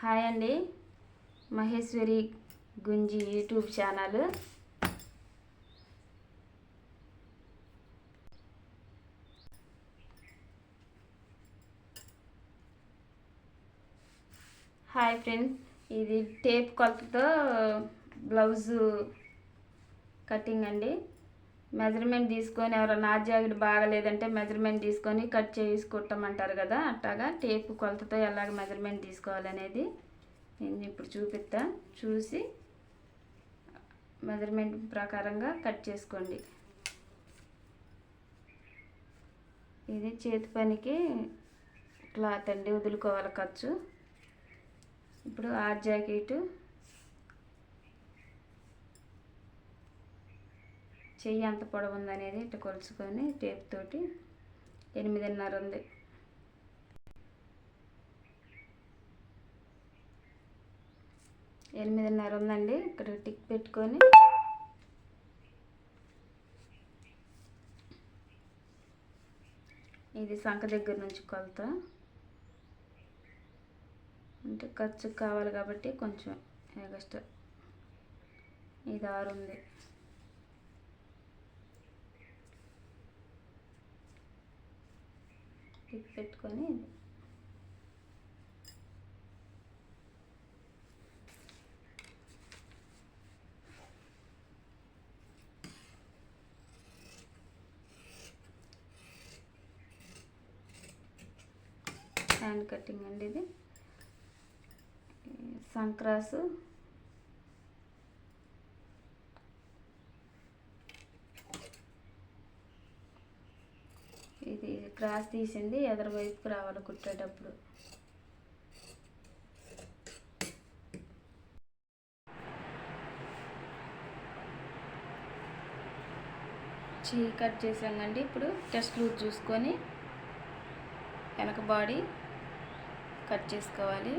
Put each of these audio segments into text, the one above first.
Hi అండి. Maheshwari Gunji YouTube channel. Hi friends ఇది tape కొలతతో బ్లౌజు కటింగ్ అండి. మెజర్మెంట్ తీసుకొని ఎవరైనా నా జాకెట్ బాగలేదంటే మెజర్మెంట్ తీసుకొని కట్ చేసుకుంటామంటారు కదా అట్టాగా టేప్ కొలతతో ఎలాగ మెజర్మెంట్ తీసుకోవాలనేది నేను ఇప్పుడు చూపిస్తా. చూసి మెజర్మెంట్ ప్రకారంగా కట్ చేసుకోండి. ఇది చేతి పనికి క్లాత్ అండి వదులుకోవాలి ఖర్చు. ఇప్పుడు ఆ జాకెట్ చెయ్యి ఎంత పొడవు ఉందనేది ఇట్లా కొలుచుకొని టేప్ తోటి ఎనిమిదిన్నర ఉంది. ఎనిమిదిన్నర ఉందండి. ఇక్కడ టిక్ పెట్టుకొని ఇది సంఖ దగ్గర నుంచి కొలత. అంటే ఖర్చు కావాలి కాబట్టి కొంచెం ఎగస్ట్రా ఇది ఆరు ఉంది. టిక్ పెట్టుకొని హ్యాండ్ కటింగ్ అండి ఇది. సంక్రాసు క్రాస్ తీసింది ఎదరు వైపుకు రావాలి కుట్టేటప్పుడు చీ కట్ చేసామండి. ఇప్పుడు టెస్ట్ లూజ్ చూసుకొని వెనక బాడీ కట్ చేసుకోవాలి.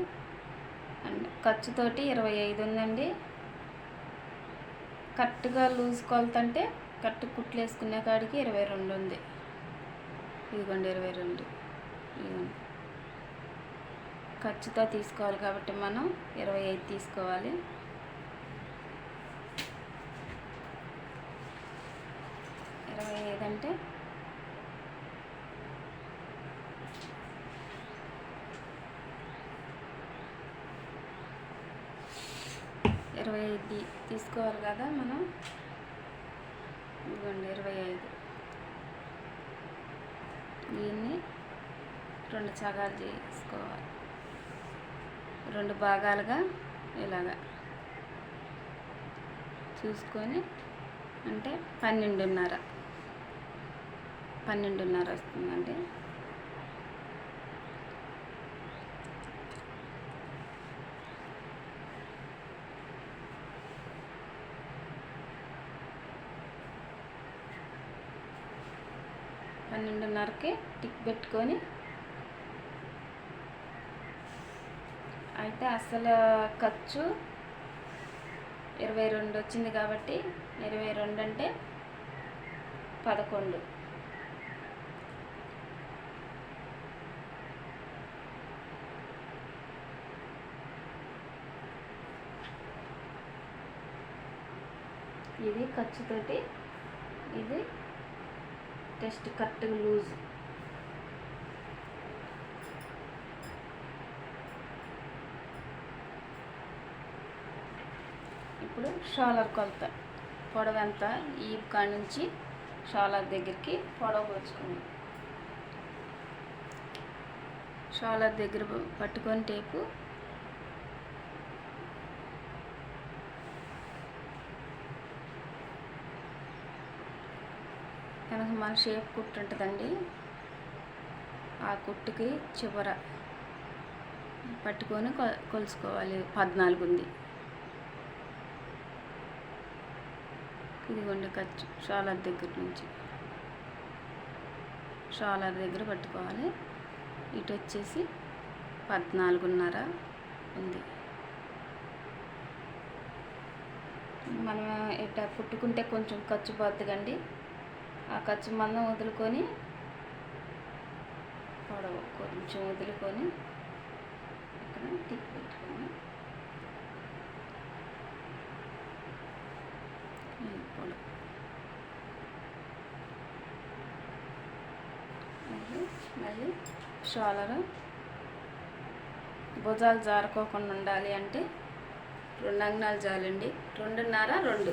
అండ్ ఖర్చుతోటి ఇరవై ఐదు ఉందండి. కరెక్ట్గా లూజ్ కొలతంటే కరెక్ట్ కుట్లు వేసుకునే కాడికి ఇరవై రెండు ఉంది. ఇదిగోండి ఇరవై రెండు. ఇదిగోండి. ఖర్చుతో తీసుకోవాలి కాబట్టి మనం ఇరవై ఐదు తీసుకోవాలి. ఇరవై ఐదు అంటే ఇరవై ఐదు తీసుకోవాలి కదా మనం. ఇదిగోండి ఇరవై ఐదు. దీన్ని రెండు సగాలు చేసుకోవాలి. రెండు భాగాలుగా ఇలాగా చూసుకొని అంటే పన్నెండున్నర పన్నెండున్నర వస్తుందండి. పన్నెండున్నరకి టిక్ పెట్టుకొని. అయితే అసలు ఖర్చు ఇరవై రెండు వచ్చింది కాబట్టి ఇరవై రెండు అంటే పదకొండు. ఇది ఖర్చుతోటి ఇది టెస్ట్ కరెక్ట్గా లూజ్. ఇప్పుడు షాలర్ కొలత. పొడవ ఎంత ఈ కాడ నుంచి షాలర్ దగ్గరికి పొడవ పోచుకుందాం షాలర్ దగ్గర పట్టుకొని టేపు కనుక మన షేప్ కుట్టు ఉంటుందండి. ఆ కుట్టుకి చివర పట్టుకొని కొ కొలుసుకోవాలి. పద్నాలుగు ఉంది ఇదిగోండి ఖర్చు షాలర్ దగ్గర నుంచి. షాలర్ దగ్గర పట్టుకోవాలి. ఇటు వచ్చేసి పద్నాలుగున్నర ఉంది. మనం ఇట్లా కుట్టుకుంటే కొంచెం ఖర్చు పోతుందండి ఆ ఖర్చు మందం వదులుకొని పొడవు కొంచెం వదులుకొని ఇక్కడ టిక్ పెట్టుకొని మళ్ళీ షోలరు. భుజాలు జారుకోకుండా ఉండాలి అంటే రెండు అంగనాలు జాలండి. రెండున్నర రెండు.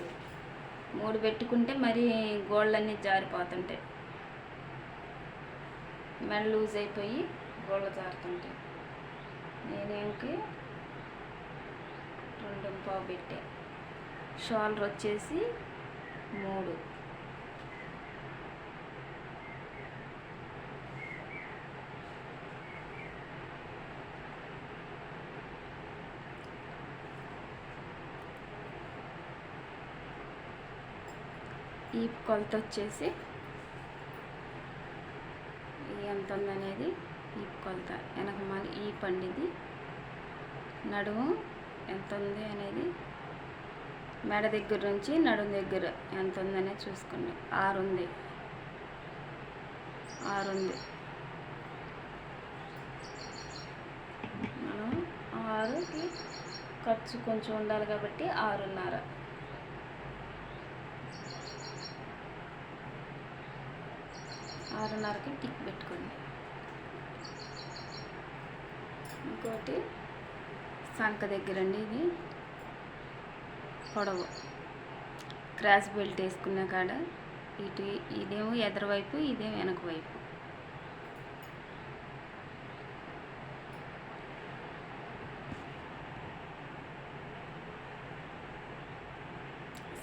మూడు పెట్టుకుంటే మరి గోళ్ళన్నీ జారిపోతుంటాయి మెడ లూజ్ అయిపోయి గోళ్ళు జారుతుంటాయి నేనేంకి రెండు పావు పెట్టా. షోల్డర్ వచ్చేసి మూడు. ఈ కొలత వచ్చేసి ఎంత ఉందనేది? ఈ కొలత. వెనక మళ్ళీ ఈ పండిది. నడుము ఎంత ఉంది అనేది? మెడ దగ్గర నుంచి నడుము దగ్గర ఎంత ఉందనేది చూసుకోండి ఆరు ఉంది. ఆరు ఉంది. మనం ఆరుకి ఖర్చు కొంచెం ఉండాలి కాబట్టి ఆరున్నర. ఆరున్నరకి టిక్ పెట్టుకోండి. ఇంకోటి సంక దగ్గర అండి ఇది. పొడవు. క్రాస్ బెల్ట్ వేసుకున్న కాడ ఇటు ఇదేమో ఎదరవైపు ఇదే ఇదేమో వెనక వైపు.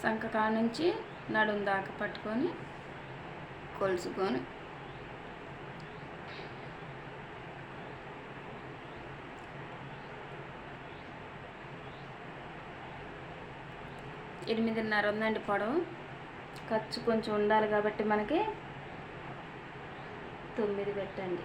సంక కాడ నుంచి నడుం దాకా పట్టుకొని కొలుచుకొని ఎనిమిదిన్నర ఉందండి పొడవు. ఖర్చు కొంచెం ఉండాలి కాబట్టి మనకి తొమ్మిది పెట్టండి.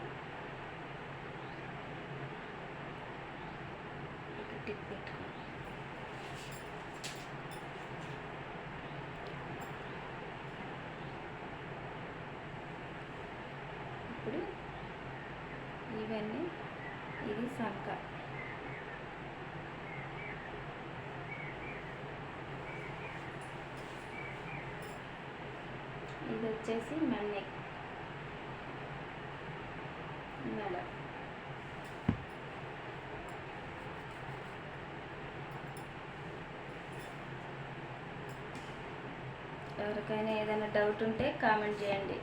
ఇప్పుడు ఇవన్నీ ఇది సంక ఇది వచ్చేసి మన్నె మెడ ఎవరికైనా ఏదైనా డౌట్ ఉంటే కామెంట్ చేయండి.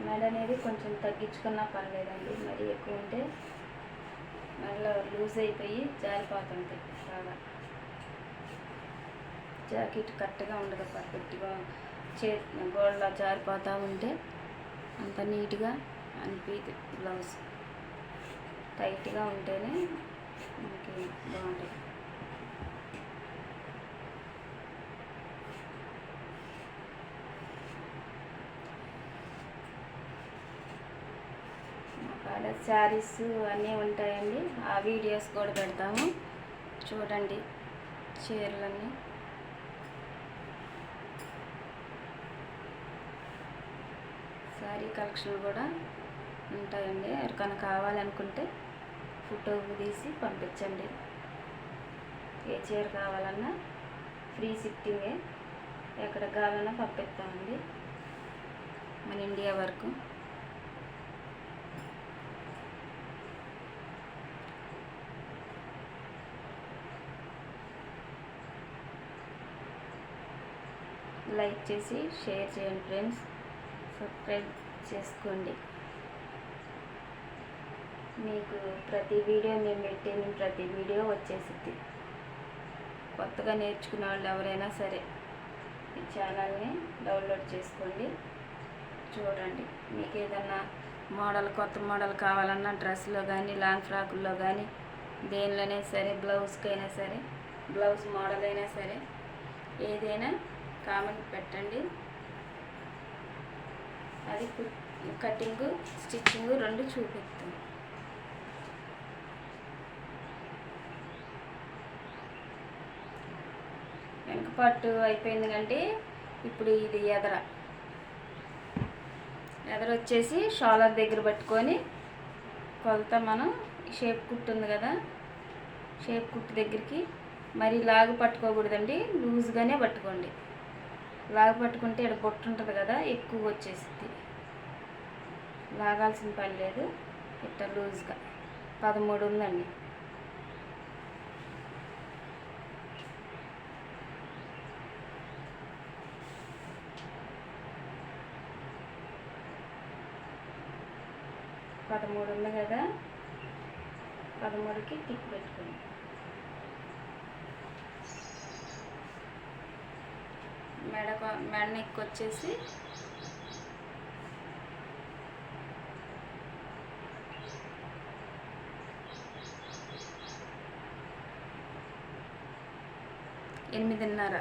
మెడ అనేది కొంచెం తగ్గించుకున్నా పర్లేదండి మరి ఎక్కువ ఉంటే మెడలో లూజ్ అయిపోయి జారిపోతుంది బాగా. జాకెట్ కరెక్ట్గా ఉండదు పర్ఫెక్ట్గా చే గోడలో జారిపోతూ ఉంటే అంత నీట్గా అనిపిది బ్లౌజ్. టైట్గా ఉంటేనే మనకి బాగుంటుంది. మా కాడ శారీస్ అన్నీ ఉంటాయండి. ఆ వీడియోస్ కూడా పెడతాము. చూడండి చీరలన్నీ. కలెక్షన్లు కలెక్షన్ కూడా ఉంటాయండి. ఎవరికైనా కావాలనుకుంటే ఫోటో తీసి పంపించండి. ఏ చీర కావాలన్నా ఫ్రీ షిఫ్టింగే ఎక్కడ కావాలన్నా పంపిస్తామండి. మన ఇండియా వరకు. లైక్ చేసి షేర్ చేయండి ఫ్రెండ్స్. సబ్స్క్రైబ్ చేసుకోండి. మీకు ప్రతి వీడియో మేము పెట్టిన ప్రతి వీడియో వచ్చేసిద్ది. కొత్తగా నేర్చుకున్న వాళ్ళు ఎవరైనా సరే ఈ ఛానల్ని డౌన్లోడ్ చేసుకోండి. చూడండి మీకు ఏదన్నా మోడల్ కొత్త మోడల్ కావాలన్నా డ్రెస్లో కానీ లాంగ్ ఫ్రాకుల్లో కానీ దేనిలోనే సరే బ్లౌజ్కైనా సరే బ్లౌజ్ మోడల్ అయినా సరే ఏదైనా కామెంట్ పెట్టండి. అది కటింగ్ స్టిచ్చింగ్ రెండు చూపిస్తాను వెనక పట్టు అయిపోయింది కంటే ఇప్పుడు ఇది ఎదర. ఎదర వచ్చేసి షాలర్ దగ్గర పట్టుకొని కొలత మనం షేప్ కుట్టు ఉంది కదా షేప్ కుట్టు దగ్గరికి. మరి లాగు పట్టుకోకూడదండి లూజ్గానే పట్టుకోండి. లాగ పట్టుకుంటే ఇక్కడ బొట్టు ఉంటుంది కదా ఎక్కువ వచ్చేసింది లాగాల్సిన పని లేదు ఇట్ట లూజ్గా. పదమూడు ఉందండి. పదమూడు ఉంది కదా పదమూడుకి టిక్ పెట్టుకోండి మెడ మెడ నెక్ వచ్చేసి ఎనిమిదిన్నర.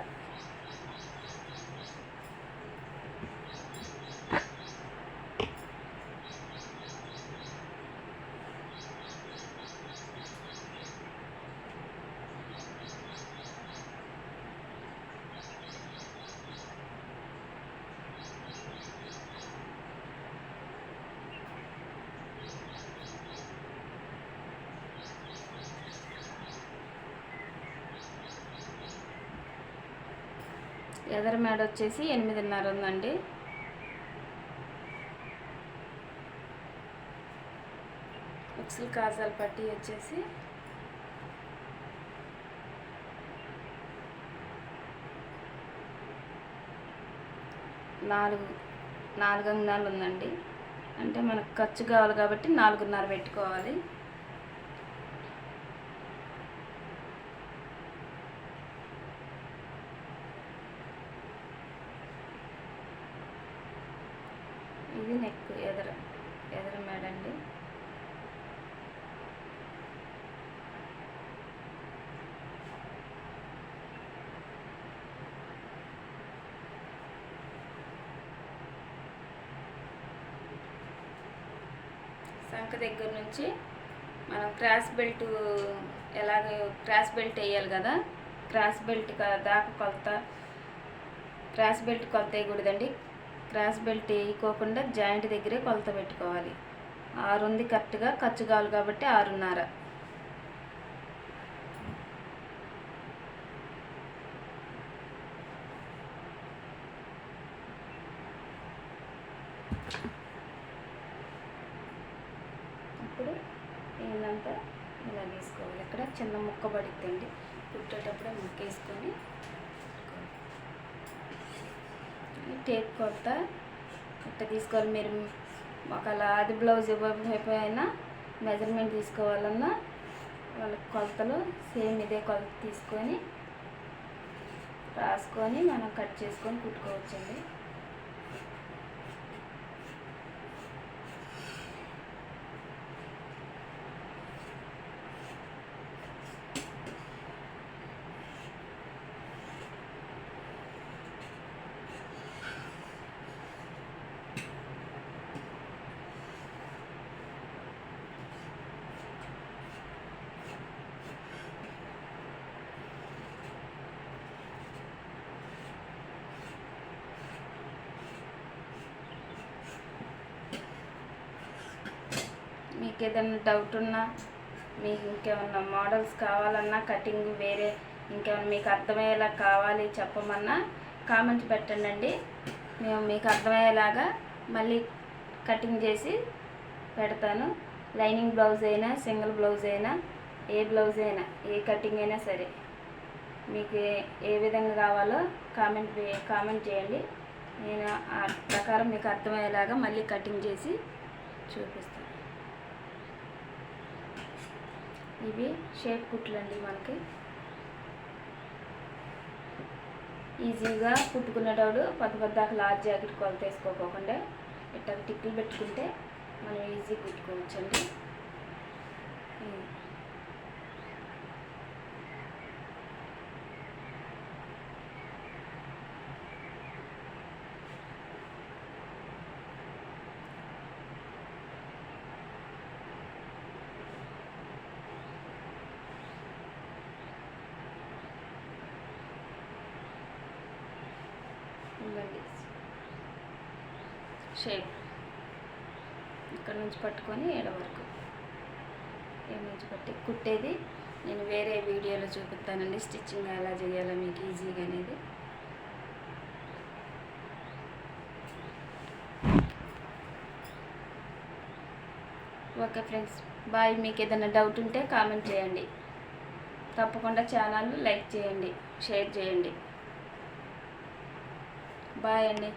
ఎదర మేడ వచ్చేసి ఎనిమిదిన్నర ఉందండి. ఉక్సులు కాజాల పట్టి వచ్చేసి నాలుగు నాలుగు అంగాలు ఉందండి. అంటే మనకు ఖర్చు కావాలి కాబట్టి నాలుగున్నర పెట్టుకోవాలి ఇది నెక్ ఎదర ఎదర మేడండి వెనక దగ్గర నుంచి మనం క్రాస్ బెల్ట్ ఎలాగ క్రాస్ బెల్ట్ వేయాలి కదా? క్రాస్ బెల్ట్ దాకా కొలత క్రాస్ బెల్ట్ కొలత వేయకూడదండి. క్రాస్ బెల్ట్ వేయకోకుండా జాయింట్ దగ్గరే కొలత పెట్టుకోవాలి. ఆరు ఉంది కరెక్ట్గా ఖర్చు కావాలి కాబట్టి ఆరున్నర. ఇప్పుడు ఏంటంటే ఇలా వేసుకోవాలి ఇక్కడ చిన్న ముక్క పడుతుంది కుట్టేటప్పుడే ముక్క వేసుకొని టేప్ కొలత ఇట్ట తీసుకోవాలి. మీరు ఒకవేళ అది బ్లౌజ్ ఇవ్వకపోయినా మెజర్మెంట్ తీసుకోవాలన్నా వాళ్ళ కొలతలు సేమ్ ఇదే కొలత తీసుకొని రాసుకొని మనం కట్ చేసుకొని కుట్టుకోవచ్చండి. మీకు ఏదైనా డౌట్ ఉన్నా మీకు ఇంకేమన్నా మోడల్స్ కావాలన్నా కటింగ్ వేరే ఇంకేమన్నా మీకు అర్థమయ్యేలా కావాలి చెప్పమన్నా కామెంట్ పెట్టండి అండి మేము మీకు అర్థమయ్యేలాగా మళ్ళీ కటింగ్ చేసి పెడతాను. లైనింగ్ బ్లౌజ్ అయినా సింగిల్ బ్లౌజ్ అయినా ఏ బ్లౌజ్ అయినా ఏ కటింగ్ అయినా సరే. మీకు ఏ విధంగా కావాలో కామెంట్ కామెంట్ చేయండి. నేను ఆ ప్రకారం మీకు అర్థమయ్యేలాగా మళ్ళీ కటింగ్ చేసి చూపిస్తాను. ఇవి షేప్ కుట్లు అండి మనకి. ఈజీగా కుట్టుకునేటప్పుడు పద్ద పెద్ద లార్జ్ జాకెట్ కొలత వేసుకోకుండా ఇట్లా టిక్కులు పెట్టుకుంటే మనం ఈజీ కుట్టుకోవచ్చండి. ఉమ్. షేప్. ఇక్కడ నుంచి పట్టుకొని ఏడ వరకు. ఏడు నుంచి పట్టి. కుట్టేది. నేను వేరే వీడియోలో చూపిస్తానండి. స్టిచ్చింగ్ ఎలా చేయాలో మీకు ఈజీగా అనేది. Okay friends. బాయ్. మీకు ఏదైనా డౌట్ ఉంటే కామెంట్ చేయండి. తప్పకుండా ఛానల్ లైక్ చేయండి. షేర్ చేయండి. బాయ్ అండి